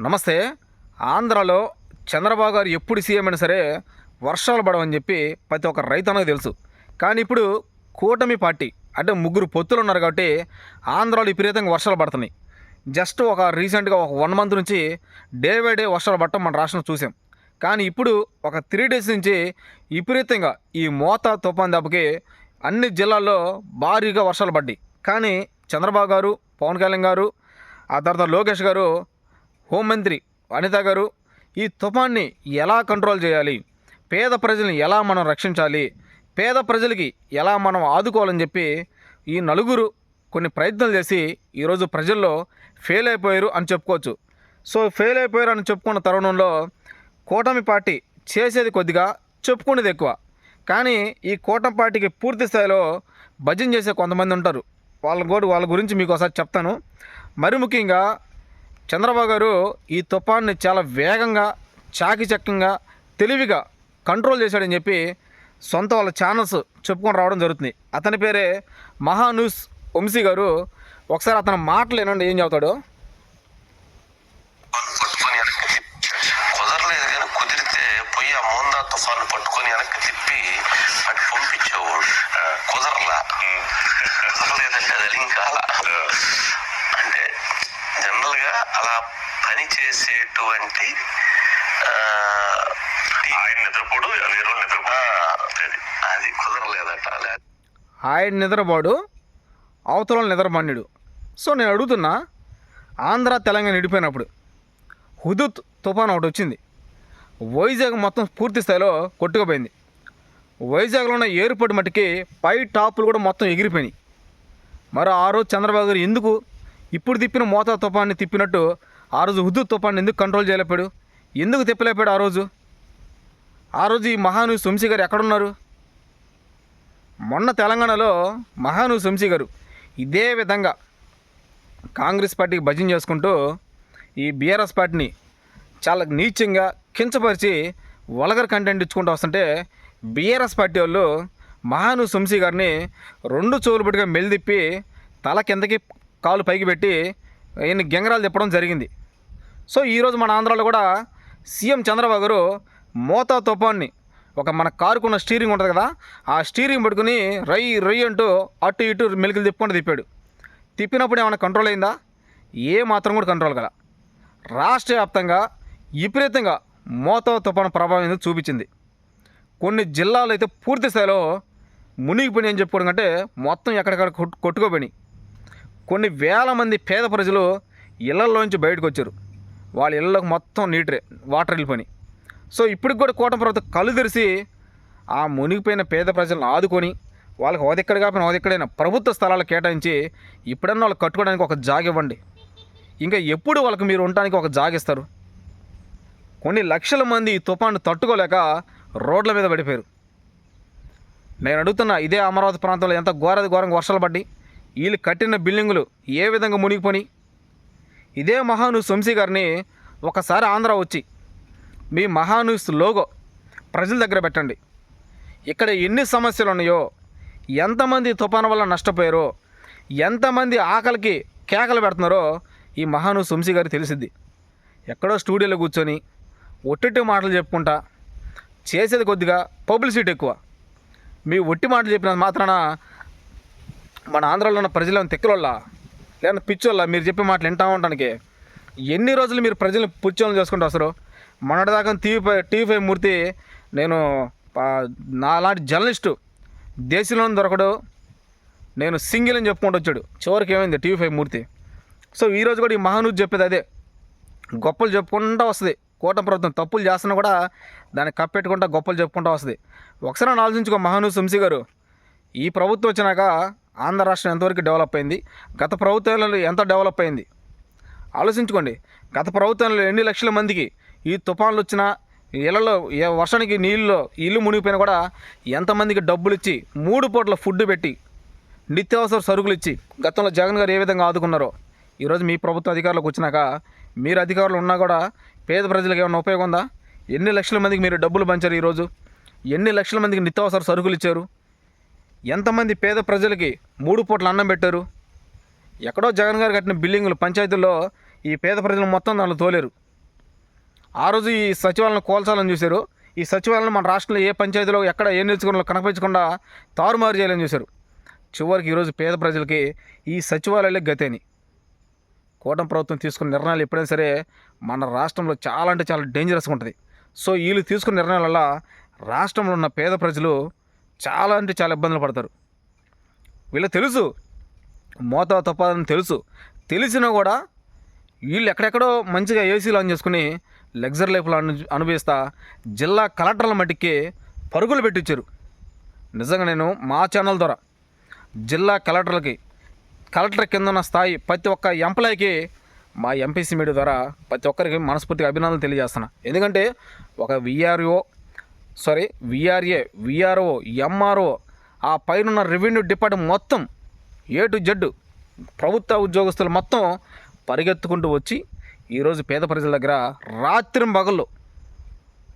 నమస్తే. ఆంధ్రాలో చంద్రబాబు గారు ఎప్పుడు సీఎం అయినా సరే వర్షాలు పడవని చెప్పి ప్రతి ఒక్క రైతన్నకు తెలుసు. కానీ ఇప్పుడు కూటమి పార్టీ అంటే ముగ్గురు పొత్తులు ఉన్నారు కాబట్టి ఆంధ్రాలో విపరీతంగా వర్షాలు పడుతున్నాయి. జస్ట్ ఒక రీసెంట్గా ఒక వన్ మంత్ నుంచి డే బై డే వర్షాలు పడటం మన రాష్ట్రం చూసాం. కానీ ఇప్పుడు ఒక త్రీ డేస్ నుంచి విపరీతంగా ఈ మోత తుఫాన్ దెబ్బకి అన్ని జిల్లాల్లో భారీగా వర్షాలు పడ్డాయి. కానీ చంద్రబాబు గారు పవన్ కళ్యాణ్ గారు ఆ తర్వాత లోకేష్ గారు హోంమంత్రి అనిత గారు ఈ తుఫాన్ని ఎలా కంట్రోల్ చేయాలి? పేద ప్రజల్ని ఎలా మనం రక్షించాలి? పేద ప్రజలకి ఎలా మనం ఆదుకోవాలని చెప్పి ఈ నలుగురు కొన్ని ప్రయత్నాలు చేసి ఈరోజు ప్రజల్లో ఫెయిల్ అయిపోయారు అని చెప్పుకోవచ్చు. సో ఫెయిల్ అయిపోయారు అని చెప్పుకున్న తరుణంలో కూటమి పార్టీ చేసేది కొద్దిగా చెప్పుకునేది ఎక్కువ. కానీ ఈ కూటమి పార్టీకి పూర్తి స్థాయిలో భజన చేసే కొంతమంది ఉంటారు. వాళ్ళ కూడా వాళ్ళ గురించి మీకు ఒకసారి చెప్తాను. మరి ముఖ్యంగా చంద్రబాబు గారు ఈ తుఫాన్ని చాలా వేగంగా చాకిచక్యంగా తెలివిగా కంట్రోల్ చేశాడని చెప్పి సొంత వాళ్ళ ఛానల్స్ చెప్పుకొని రావడం జరుగుతుంది. అతని పేరే మహాన్యూస్ వంశీ గారు. ఒకసారి అతని మాటలు ఏనండి ఏం చెబుతాడు? కుదరలేదు కానీ కుదిరితే పోయి ఆ మోందా తుఫాను పట్టుకొని వెనక్కి తిప్పి అటు పంపించేవాడు ఆ, కుదరలా? కుదరలేదంటే అది గా అలా పని చేసేటువంటి ఆయన నిద్రపోడు వేరే అది కుదరలేదట. ఆయన నిద్రపోడు అవతల నిద్రపండిడు సో నేను అడుగుతున్నా ఆంధ్ర తెలంగాణ విడిపోయినప్పుడు హుదుత్ తుఫాన్ ఒకటి వచ్చింది. వైజాగ్ మొత్తం పూర్తి స్థాయిలో కొట్టుకుపోయింది. వైజాగ్లో ఉన్న ఎయిర్పోర్ట్ మట్టుకి పై టాపులు కూడా మొత్తం ఎగిరిపోయినాయి. మరి ఆ రోజు చంద్రబాబు గారు ఎందుకు ఇప్పుడు తిప్పిన మోతా తుఫాన్ని తిప్పినట్టు ఆ రోజు హుద్దు తుఫాన్ని ఎందుకు కంట్రోల్ చేయలేపాడు ఎందుకు తిప్పలేపాడు ఆ రోజు? ఆ రోజు ఈ మహాను వంశీ గారు ఎక్కడున్నారు? మొన్న తెలంగాణలో మహాను వంశీ గారు ఇదే విధంగా కాంగ్రెస్ పార్టీకి భజన చేసుకుంటూ ఈ బీఆర్ఎస్ పార్టీని చాలా నీచంగా కించపరిచి వలగర్ కంటెంట్ ఇచ్చుకుంటూ వస్తుంటే బీఆర్ఎస్ పార్టీ వాళ్ళు మహాను వంశీ గారిని రెండు చెవులు పట్టుగా మెలిదిప్పి తల కిందకి కాలు పైకి పెట్టి ఈయన గెంగరాలు తిప్పడం జరిగింది. సో ఈరోజు మన ఆంధ్రాలో కూడా సీఎం చంద్రబాబు గారు మోతా తుఫాన్ని ఒక మన కారుకున్న స్టీరింగ్ ఉంటుంది కదా ఆ స్టీరింగ్ పట్టుకుని రై రై అంటూ అటు ఇటు మెలికలు తిప్పుకుంటూ తిప్పాడు. తిప్పినప్పుడు ఏమైనా కంట్రోల్ అయిందా? ఏ మాత్రం కూడా కంట్రోల్ కదా రాష్ట్ర వ్యాప్తంగా విపరీతంగా మోతా తుఫాను ప్రభావం అనేది చూపించింది. కొన్ని జిల్లాలు అయితే పూర్తి స్థాయిలో మునిగిపోయినాయి అని చెప్పుకోవడం కంటే మొత్తం ఎక్కడెక్కడ కొట్టు కొట్టుకోపోయినాయి కొన్ని వేల మంది పేద ప్రజలు ఇళ్ళలోంచి బయటకు వచ్చారు వాళ్ళ ఇళ్ళలోకి మొత్తం నీటరే వాటర్ వెళ్ళిపోయి సో ఇప్పటికి కూడా కూటమి ప్రభుత్వం కళ్ళు తెరిచి ఆ మునిగిపోయిన పేద ప్రజలను ఆదుకొని వాళ్ళకి ఓదెక్కడ కాకపోయినా ఓదెక్కడైనా ప్రభుత్వ స్థలాలు కేటాయించి ఇప్పుడన్నా వాళ్ళు కట్టుకోవడానికి ఒక జాగ ఇవ్వండి. ఇంకా ఎప్పుడు వాళ్ళకి మీరు ఉండడానికి ఒక జాగ ఇస్తారు? కొన్ని లక్షల మంది ఈ తుఫాను తట్టుకోలేక రోడ్ల మీద పడిపోయారు. నేను అడుగుతున్నా ఇదే అమరావతి ప్రాంతంలో ఎంత ఘోరది ఘోరంగా వర్షాలు పడ్డాయి? వీళ్ళు కట్టిన బిల్డింగులు ఏ విధంగా మునిగిపోయి ఇదే మహానూస్ వంశీ గారిని ఒకసారి ఆంధ్ర వచ్చి మీ మహానూస్ లోగో ప్రజల దగ్గర పెట్టండి. ఇక్కడ ఎన్ని సమస్యలు ఉన్నాయో ఎంతమంది తుఫాను వల్ల నష్టపోయారో ఎంతమంది ఆకలికి కేకలు పెడుతున్నారో ఈ మహానూస్ వంశీ గారికి తెలిసిద్ది. ఎక్కడో స్టూడియోలో కూర్చొని ఒట్టి మాటలు చెప్పుకుంటా చేసేది కొద్దిగా పబ్లిసిటీ ఎక్కువ. మీ ఒట్టి మాటలు చెప్పినంత మాత్రాన మన ఆంధ్రాలో ఉన్న ప్రజలను తెక్కులోళ్ళ? లేదా పిచ్చోళ్ళ? మీరు చెప్పే మాటలు వింటా ఉండడానికి ఎన్ని రోజులు మీరు ప్రజలను పుచ్చోళ్ళని చేసుకుంటూ వస్తారు మొన్నటిదాకా TV five TV five Murthy నేను నాలాంటి జర్నలిస్టు దేశంలో దొరకడు. నేను సింగిల్ అని చెప్పుకుంటూ వచ్చాడు. చివరికి ఏమైంది? టీవీ ఫైవ్ మూర్తి. సో ఈరోజు కూడా ఈ మహానూజ్ చెప్పేది అదే. గొప్పలు చెప్పుకుంటూ వస్తుంది. కూటమి ప్రభుత్వం తప్పులు చేస్తున్నా కూడా దాన్ని కప్పెట్టుకుంటా గొప్పలు చెప్పుకుంటూ వస్తుంది. ఒకసారి ఆలోచించుకో మహానూజ్ వంశీ గారు. ఈ ప్రభుత్వం వచ్చినాక ఆంధ్ర రాష్ట్రం ఎంతవరకు డెవలప్ అయింది? గత ప్రభుత్వంలో ఎంత డెవలప్ అయింది? ఆలోచించుకోండి. గత ప్రభుత్వంలో ఎన్ని లక్షల మందికి ఈ తుఫాన్లు వచ్చినా ఇళ్ళలో ఏ వర్షానికి నీళ్ళలో ఇల్లు మునిగిపోయినా కూడా ఎంతమందికి డబ్బులు ఇచ్చి మూడు పూట్ల ఫుడ్ పెట్టి నిత్యావసర సరుకులు ఇచ్చి గతంలో జగన్ గారు ఏ విధంగా ఆదుకున్నారో ఈరోజు మీ ప్రభుత్వ అధికారులకు వచ్చినాక మీరు అధికారులు ఉన్నా కూడా పేద ప్రజలకు ఏమైనా ఉపయోగం ఉందా? ఎన్ని లక్షల మందికి మీరు డబ్బులు పంచారు ఈరోజు? ఎన్ని లక్షల మందికి నిత్యావసర సరుకులు ఇచ్చారు? ఎంతమంది పేద ప్రజలకి మూడు పూట్ల అన్నం పెట్టారు? ఎక్కడో జగన్ గారు కట్టిన బిల్డింగులు పంచాయతీల్లో ఈ పేద ప్రజలు మొత్తం దాంట్లో తోలేరు. ఆ రోజు ఈ సచివాలయం కోల్చాలని చూశారు. ఈ సచివాలయం మన రాష్ట్రంలో ఏ పంచాయతీలో ఎక్కడ ఏ నియోజకవర్గంలో కనిపించకుండా తారుమారు చేయాలని చూశారు. చివరికి ఈరోజు పేద ప్రజలకి ఈ సచివాలయాలే గతేని. కూటమి ప్రభుత్వం తీసుకున్న నిర్ణయాలు ఎప్పుడైనా సరే మన రాష్ట్రంలో చాలా అంటే చాలా డేంజరస్గా ఉంటుంది. సో వీళ్ళు తీసుకున్న నిర్ణయాల వల్ల రాష్ట్రంలో ఉన్న పేద ప్రజలు చాలా అంటే చాలా ఇబ్బందులు పడతారు. వీళ్ళకి తెలుసు. మోతా తప్పదని తెలుసు. తెలిసినా కూడా వీళ్ళు ఎక్కడెక్కడో మంచిగా ఏసీలు ఆన్ చేసుకుని లగ్జరీ లైఫ్లో అను అనుభవిస్తా జిల్లా కలెక్టర్ల మట్టికి పరుగులు పెట్టించారు నిజంగా నేను మా ఛానల్ ద్వారా జిల్లా కలెక్టర్లకి కలెక్టర్ కింద ఉన్న స్థాయి ప్రతి ఒక్క ఎంప్లాయీకి మా ఎంపీసీ మీడియా ద్వారా ప్రతి ఒక్కరికి మనస్ఫూర్తిగా అభినందనలు తెలియజేస్తున్నా. ఎందుకంటే ఒక VRO sorry VRA VRO MRO ఆ పైన రెవెన్యూ డిపార్ట్మెంట్ మొత్తం ఏ టు జెడ్ ప్రభుత్వ ఉద్యోగస్తులు మొత్తం పరిగెత్తుకుంటూ వచ్చి ఈరోజు పేద ప్రజల దగ్గర రాత్రి పగళ్ళు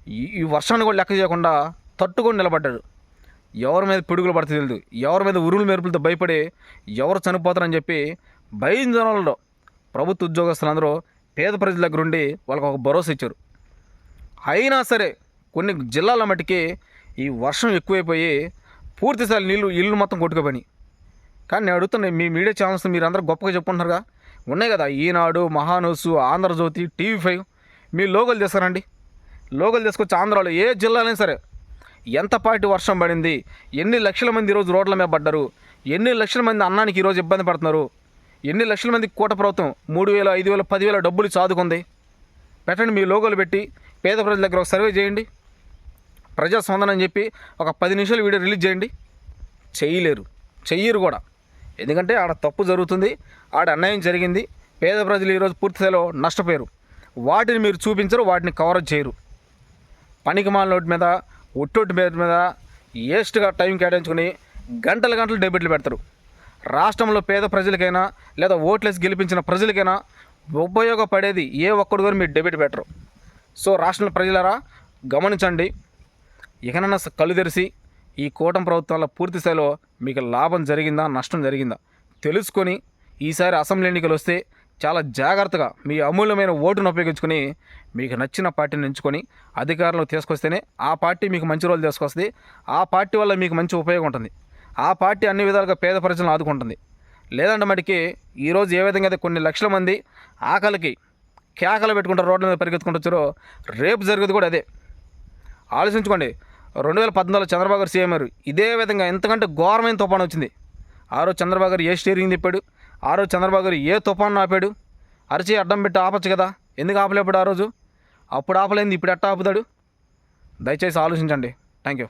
ఈ ఈ వర్షాన్ని కూడా లెక్క చేయకుండా తట్టుకొని నిలబడ్డాడు. ఎవరి మీద పిడుగులు పడితే తెలియదు ఎవరి మీద ఉరువులు మెరుపులతో భయపడి ఎవరు చనిపోతారని చెప్పి భయం జనాలలో ప్రభుత్వ ఉద్యోగస్తులందరూ పేద ప్రజల దగ్గర ఉండి వాళ్ళకి ఒక భరోసా ఇచ్చారు. అయినా సరే కొన్ని జిల్లాల మటుకే ఈ వర్షం ఎక్కువైపోయి పూర్తిసారి నీళ్ళు ఇల్లు మొత్తం కొట్టుకోపని కానీ నేను అడుగుతున్నా మీ మీడియా ఛానల్స్ మీరు అందరూ గొప్పగా చెప్పుకుంటున్నారుగా? ఉన్నాయి కదా ఈనాడు మహాన్యూస్ ఆంధ్రజ్యోతి టీవీ ఫైవ్. మీ లోగోలు తీసుకురండి లోగోలు తీసుకొచ్చి ఆంధ్రాలో ఏ జిల్లాలైనా సరే ఎంత పాటి వర్షం పడింది ఎన్ని లక్షల మంది ఈరోజు రోడ్ల మీద పడ్డారు ఎన్ని లక్షల మంది అన్నానికి ఈరోజు ఇబ్బంది పడుతున్నారు ఎన్ని లక్షల మంది కూట ప్రభుత్వం మూడు వేల ఐదు వేల పదివేల డబ్బులు చాదుకుంది పెట్టండి మీ లోగోలు పెట్టి పేద ప్రజల దగ్గర ఒక సర్వే చేయండి. ప్రజాస్పందన అని చెప్పి ఒక పది నిమిషాలు వీడియో రిలీజ్ చేయండి. చేయలేరు. చెయ్యరు కూడా. ఎందుకంటే ఆడ తప్పు జరుగుతుంది ఆడ అన్యాయం జరిగింది పేద ప్రజలు ఈరోజు పూర్తిస్థాయిలో నష్టపోయారు. వాటిని మీరు చూపించరు వాటిని కవరేజ్ చేయరు. పనికి మాల నోటి మీద ఒట్టొట్టి మీద మీద వేస్ట్గా టైం కేటాయించుకుని గంటల గంటలు డెబిట్లు పెడతారు. రాష్ట్రంలో పేద ప్రజలకైనా లేదా ఓట్లేసి గెలిపించిన ప్రజలకైనా ఉపయోగపడేది ఏ ఒక్కడు కూడా మీరు డెబిట్ పెట్టరు. సో రాష్ట్రంలో ప్రజలారా గమనించండి. ఇకనన్నా స- కళ్ళు తెరిచి ఈ కూటమి ప్రభుత్వంలో పూర్తి స్థాయిలో మీకు లాభం జరిగిందా నష్టం జరిగిందా తెలుసుకొని ఈసారి అసెంబ్లీ ఎన్నికలు వస్తే చాలా జాగ్రత్తగా మీ అమూల్యమైన ఓటును ఉపయోగించుకొని మీకు నచ్చిన పార్టీని ఎంచుకొని అధికారంలో తీసుకొస్తేనే ఆ పార్టీ మీకు మంచి రోజులు తీసుకొస్తుంది. ఆ పార్టీ వల్ల మీకు మంచి ఉపయోగం ఉంటుంది. ఆ పార్టీ అన్ని విధాలుగా పేద ప్రజలను ఆదుకుంటుంది. లేదంటే మటుకి ఈరోజు ఏ విధంగా అయితే కొన్ని లక్షల మంది ఆకలికి కేకలు పెట్టుకుంటారు రోడ్ల మీద పరిగెత్తుకుంటూ వచ్చారో రేపు జరిగేది కూడా అదే. ఆలోచించుకోండి. రెండు వేల పద్నాలుగు చంద్రబాబు గారు సీఎం గారు ఇదే విధంగా ఎంతకంటే ఘోరమైన తుఫాను వచ్చింది. ఆ రోజు చంద్రబాబు గారు ఏ స్టీరింగ్ తిప్పాడు? ఆ రోజు చంద్రబాబు గారు ఏ తుఫాను ఆపాడు? అరిచి అడ్డం పెట్టి ఆపచ్చు కదా. ఎందుకు ఆపలేపాడు ఆ రోజు? అప్పుడు ఆపలేంది ఇప్పుడు ఎట్టా ఆపుతాడు? దయచేసి ఆలోచించండి. Thank you